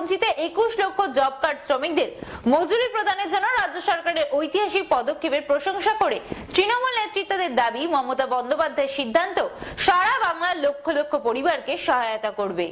বঞ্চিত একুশ লক্ষ জব কার্ড শ্রমিকদের মজুরি প্রদানের জন্য রাজ্য সরকারের ঐতিহাসিক পদক্ষেপের প্রশংসা করে তৃণমূল নেতৃত্বদের দাবি, মমতা বন্দ্যোপাধ্যায়ের সিদ্ধান্ত সারা বাংলার লক্ষ লক্ষ পরিবারকে সহায়তা করবে।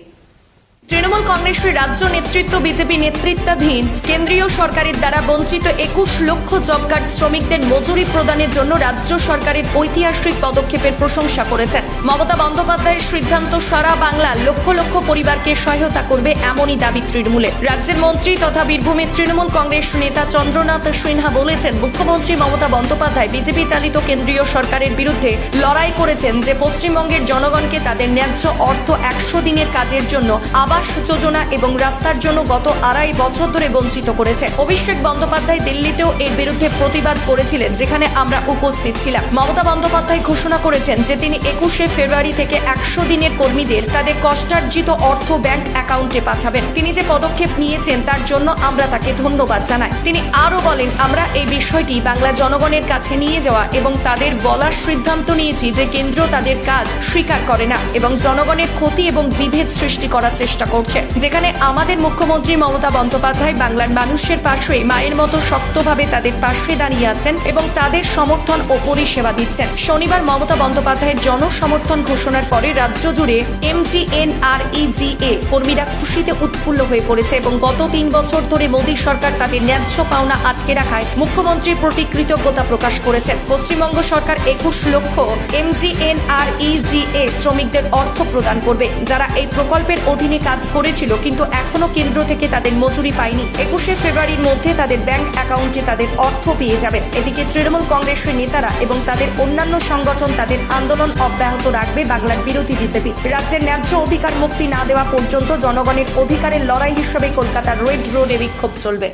তৃণমূল কংগ্রেসের রাজ্য নেতৃত্ব, বিজেপি নেতৃত্বাধীন, কেন্দ্রীয় সরকারের দ্বারা বঞ্চিত একুশ লক্ষ জব কার্ড শ্রমিকদের মজুরি প্রদানের জন্য রাজ্য সরকারের ঐতিহাসিক পদক্ষেপের প্রশংসা করেছেন। মমতা বন্দ্যোপাধ্যায়ের সিদ্ধান্ত সারা বাংলা লক্ষ লক্ষ পরিবারকে সহায়তা করবে এমনই দাবি তৃণমূলে রাজ্যের মন্ত্রী তথা বীরভূমের তৃণমূল কংগ্রেস নেতা চন্দ্রনাথ সিনহা বলেছেন, মুখ্যমন্ত্রী মমতা বন্দ্যোপাধ্যায় বিজেপি চালিত কেন্দ্রীয় সরকারের বিরুদ্ধে লড়াই করেছেন যে পশ্চিমবঙ্গের জনগণকে তাদের ন্যায্য অর্থ একশো দিনের কাজের জন্য আবাস যোজনা এবং রাস্তার জন্য গত আড়াই বছর ধরে বঞ্চিত করেছে। অভিষেক বন্দ্যোপাধ্যায় দিল্লিতেও এর বিরুদ্ধে প্রতিবাদ করেছিলেন, যেখানে আমরা উপস্থিত ছিলাম। মমতা বন্দ্যোপাধ্যায় ঘোষণা করেছেন যে তিনি একুশে ফেব্রুয়ারি থেকে একশো দিনের কর্মীদের তাদের কষ্টার্জিত অর্থ ব্যাংক অ্যাকাউন্টে পাঠাবেন। তিনি যে পদক্ষেপ নিয়েছেন তার জন্য আমরা তাকে ধন্যবাদ জানাই। তিনি আরও বলেন, আমরা এই বিষয়টি বাংলা জনগণের কাছে নিয়ে যাওয়া এবং তাদের বলার সিদ্ধান্ত নিয়েছি যে কেন্দ্র তাদের কাজ স্বীকার করে না এবং জনগণের ক্ষতি এবং বিভেদ সৃষ্টি করার চেষ্টা করছে, যেখানে আমাদের মুখ্যমন্ত্রী মমতা বন্দ্যোপাধ্যায় বাংলার মানুষের পাশে মায়ের মতো শক্তভাবে তাদের পাশে দাঁড়িয়ে আছেন এবং তাদের সমর্থন ও পরিষেবা দিচ্ছেন। শনিবার মমতা বন্দ্যোপাধ্যায়ের জনসমর্থন ঘোষণার পরে রাজ্য জুড়ে এমজিএনআরইজিএ কর্মীরা খুশিতে উৎফুল্ল হয়ে পড়েছে এবং গত তিন বছর ধরে মোদী সরকার তাদের ন্যায্য পাওনা আটকে রাখায় মুখ্যমন্ত্রীর প্রতি কৃতজ্ঞতা প্রকাশ করেছেন। পশ্চিমবঙ্গ সরকার একুশ লক্ষ এমজিএনআরইজিএ শ্রমিকদের অর্থ প্রদান করবে, যারা এই প্রকল্পের অধীনে কাজ করেছিল, কিন্তু এখনও কেন্দ্র থেকে তাদের মজুরি পায়নি। একুশে ফেব্রুয়ারির মধ্যে তাদের ব্যাংক অ্যাকাউন্টে তাদের অর্থ পেয়ে যাবে এদিকে তৃণমূল কংগ্রেসের নেতারা এবং তাদের অন্যান্য সংগঠন তাদের আন্দোলন অব্যাহত রাখবে বাংলার বিরোধী বিজেপি। রাজ্যের ন্যায্য অধিকার মুক্তি না দেওয়া পর্যন্ত জনগণের অধিকারের লড়াই হিসেবে কলকাতার রেড রোডে বিক্ষোভ চলবে।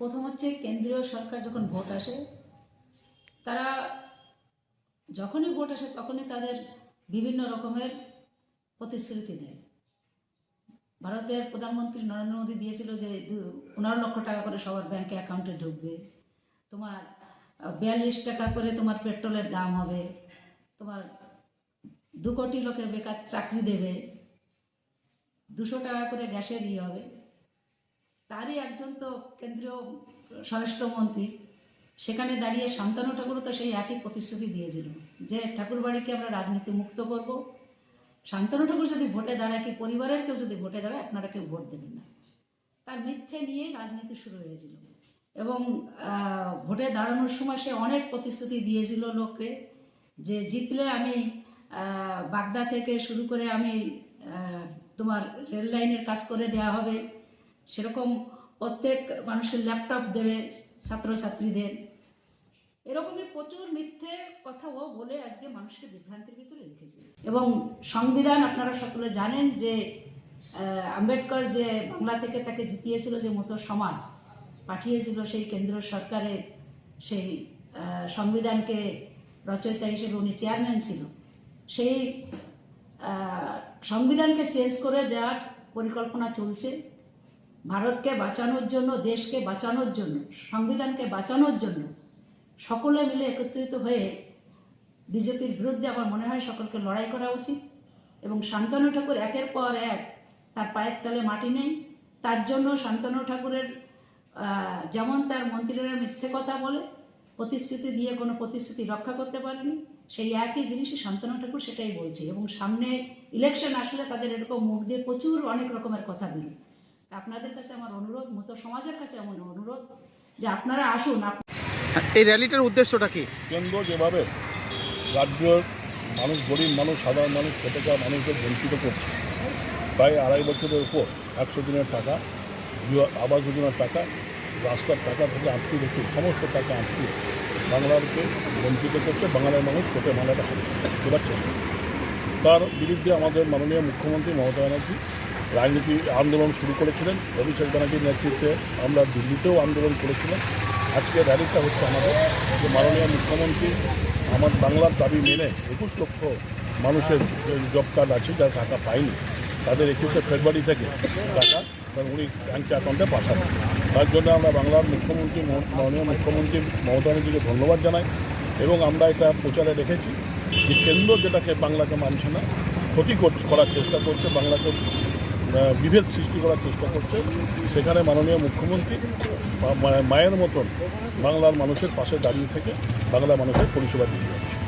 প্রথম হচ্ছে কেন্দ্রীয় সরকার যখন ভোট আসে, তারা যখনই ভোট আসে তখনই তাদের বিভিন্ন রকমের প্রতিশ্রুতি দেয়। ভারতের প্রধানমন্ত্রী নরেন্দ্র মোদী দিয়েছিল যে পনেরো লক্ষ টাকা করে সবার ব্যাংকে অ্যাকাউন্টে ঢুকবে। তোমার বিয়াল্লিশ টাকা করে তোমার পেট্রোলের দাম হবে। তোমার দু কোটি লোকের বেকার চাকরি দেবে। দুশো টাকা করে গ্যাসের ইয়ে হবে। তারই একজন তো কেন্দ্রীয় স্বরাষ্ট্রমন্ত্রী সেখানে দাঁড়িয়ে শান্তনু ঠাকুরও তো সেই একই প্রতিশ্রুতি দিয়েছিল যে ঠাকুরবাড়িকে আমরা রাজনীতি মুক্ত করব। শান্তনু ঠাকুর যদি ভোটে দাঁড়ায়, কি পরিবারের কেউ যদি ভোটে দাঁড়ায়, আপনারা কেউ ভোট দেবেন না। তার মিথ্যে নিয়ে রাজনীতি শুরু হয়েছিল। এবং ভোটে দাঁড়ানোর সময় সে অনেক প্রতিশ্রুতি দিয়েছিল লোককে যে জিতলে আমি বাগদা থেকে শুরু করে আমি তোমার রেল লাইনের কাজ করে দেওয়া হবে। সেরকম প্রত্যেক মানুষের ল্যাপটপ দেবে ছাত্রছাত্রীদের। এরকমই প্রচুর মিথ্যে কথা ও বলে আজকে মানুষকে বিভ্রান্তির ভিতরে রেখেছে। এবং সংবিধান আপনারা সকলে জানেন যে আম্বেদকর যে বাংলা থেকে তাকে জিতিয়েছিল যে মতো সমাজ পাঠিয়েছিল সেই কেন্দ্র সরকারের সেই সংবিধানকে রচয়িতা হিসেবে উনি চেয়ারম্যান ছিল। সেই সংবিধানকে চেঞ্জ করে দেওয়ার পরিকল্পনা চলছে। ভারতকে বাঁচানোর জন্য, দেশকে বাঁচানোর জন্য, সংবিধানকে বাঁচানোর জন্য সকলে মিলে একত্রিত হয়ে বিজেপির বিরুদ্ধে আমার মনে হয় সকলকে লড়াই করা উচিত এবং শান্তনু ঠাকুর একের পর এক তার পায়ের তলে মাটি নেই। তার জন্য শান্তনু ঠাকুরের যেমন তার মন্ত্রীরা মিথ্যে কথা বলে, প্রতিশ্রুতি দিয়ে কোনো প্রতিশ্রুতি রক্ষা করতে পারেনি, সেই একই জিনিসই শান্তনু ঠাকুর সেটাই বলছে। এবং সামনে ইলেকশন আসলে তাদের এরকম মুখ দিয়ে প্রচুর অনেক রকমের কথা তা আপনাদের কাছে আমার অনুরোধ, মতো সমাজের কাছে আমার অনুরোধ যে আপনারা আসুন এই র্যালিটার উদ্দেশ্যটা কি? কেন্দ্র যেভাবে রাজ্যের মানুষ, গরিব মানুষ, সাধারণ মানুষ, খেটে খাওয়া মানুষদের বঞ্চিত করছে, প্রায় আড়াই বছরের উপর একশো দিনের টাকা আবাস যোজনার টাকা, রাস্তার টাকা থেকে আটকে রেখে সমস্ত টাকা আটকে বাংলাকে বঞ্চিত করছে, বাংলার মানুষ কোটে মালাটা দেওয়ার চেষ্টা। তার বিরুদ্ধে আমাদের মাননীয় মুখ্যমন্ত্রী মমতা ব্যানার্জি রাজনীতি আন্দোলন শুরু করেছিলেন। অভিষেক ব্যানার্জির নেতৃত্বে আমরা দিল্লিতেও আন্দোলন করেছিলাম। আজকে র্যালিটা হচ্ছে আমাদের, যে মাননীয় মুখ্যমন্ত্রী আমার বাংলার দাবি মেনে একুশ লক্ষ মানুষের জব কার্ড আছে, যারা টাকা পায়নি, তাদের একুশে ফেব্রুয়ারি থেকে টাকা উনি ব্যাঙ্ক অ্যাকাউন্টে পাঠাবেন। তার জন্য আমরা বাংলার মুখ্যমন্ত্রী, মাননীয় মুখ্যমন্ত্রী মমতা ব্যানার্জিকে ধন্যবাদ জানাই এবং আমরা এটা প্রচারে রেখেছি যে কেন্দ্র যেটাকে বাংলাকে মানছে না, ক্ষতি কর- করার চেষ্টা করছে বাংলাকে বিভেদ সৃষ্টি করার চেষ্টা করছে। সেখানে মাননীয় মুখ্যমন্ত্রী মায়ের মতন বাংলার মানুষের পাশে দাঁড়িয়ে থেকে বাংলা মানুষের পরিষেবা দিতে যাচ্ছে।